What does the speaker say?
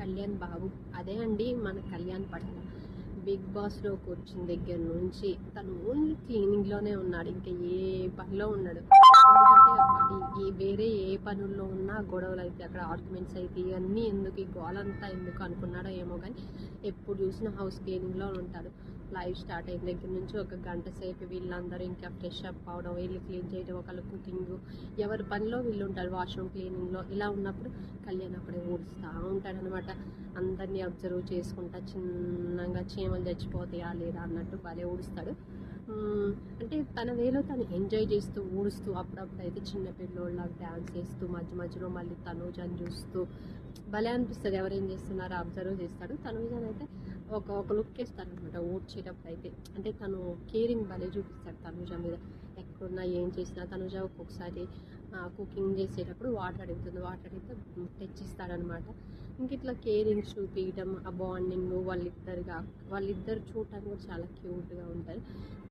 కళ్యాణ్ బాబు. అదే అండి మన కళ్యాణ్ పట్ల బిగ్ బాస్లో కూర్చుని దగ్గర నుంచి తను ఓన్లీ క్లీనింగ్లోనే ఉన్నాడు. ఇంకా ఏ పనిలో ఉన్నాడు ఎందుకంటే ఈ వేరే ఏ పనుల్లో ఉన్నా గొడవలు అయితే అక్కడ ఆర్గ్యుమెంట్స్ అయితే ఇవన్నీ ఎందుకు ఈ గోలంతా ఎందుకు అనుకున్నాడో ఏమో కానీ ఎప్పుడు చూసినా హౌస్ క్లీనింగ్లో ఉంటాడు. లైవ్ స్టార్ట్ అయిన దగ్గర నుంచి ఒక గంట సేపు వీళ్ళందరూ ఇంకా ఫ్రెష్ అప్ అవడం వీళ్ళు క్లీన్ చేయడం ఒకళ్ళు కుకింగ్ ఎవరి పనిలో వీళ్ళు ఉంటారు వాష్రూమ్ క్లీనింగ్లో. ఇలా ఉన్నప్పుడు కళ్యాణ్ చూస్తూ ఉంటాడనమాట. అందరినీ అబ్జర్వ్ చేసుకుంటా చిన్నగా చీమలు చచ్చిపోతాయా లేదా అన్నట్టు భలే ఊడుస్తాడు. అంటే తన వేలో తను ఎంజాయ్ చేస్తూ ఊడుస్తూ అప్పుడప్పుడు అయితే చిన్న పిల్లోళ్ళకి డ్యాన్స్ చేస్తూ మధ్య మధ్యలో మళ్ళీ తనూజని చూస్తూ భలే అనిపిస్తుంది. ఎవరేం చేస్తున్నారో అబ్జర్వ్ చేస్తాడు. తనూజన్ అయితే ఒక ఒక లుక్ వేస్తాడు అనమాట ఊడ్చేటప్పుడు అయితే అంటే తను కేరింగ్ భలే చూపిస్తాడు తనూజ మీద. ఎక్కడున్నా ఏం చేసినా తనుజ ఒక్కొక్కసారి కుకింగ్ చేసేటప్పుడు వాటర్ అడుగుతుంది. వాటర్ అడిగితే తెచ్చిస్తాడనమాట. ఇంక ఇట్లా కేరింగ్ చూపించడం ఆ బాండింగ్ వాళ్ళిద్దరుగా వాళ్ళిద్దరు చూడటానికి కూడా చాలా క్యూట్గా ఉంటారు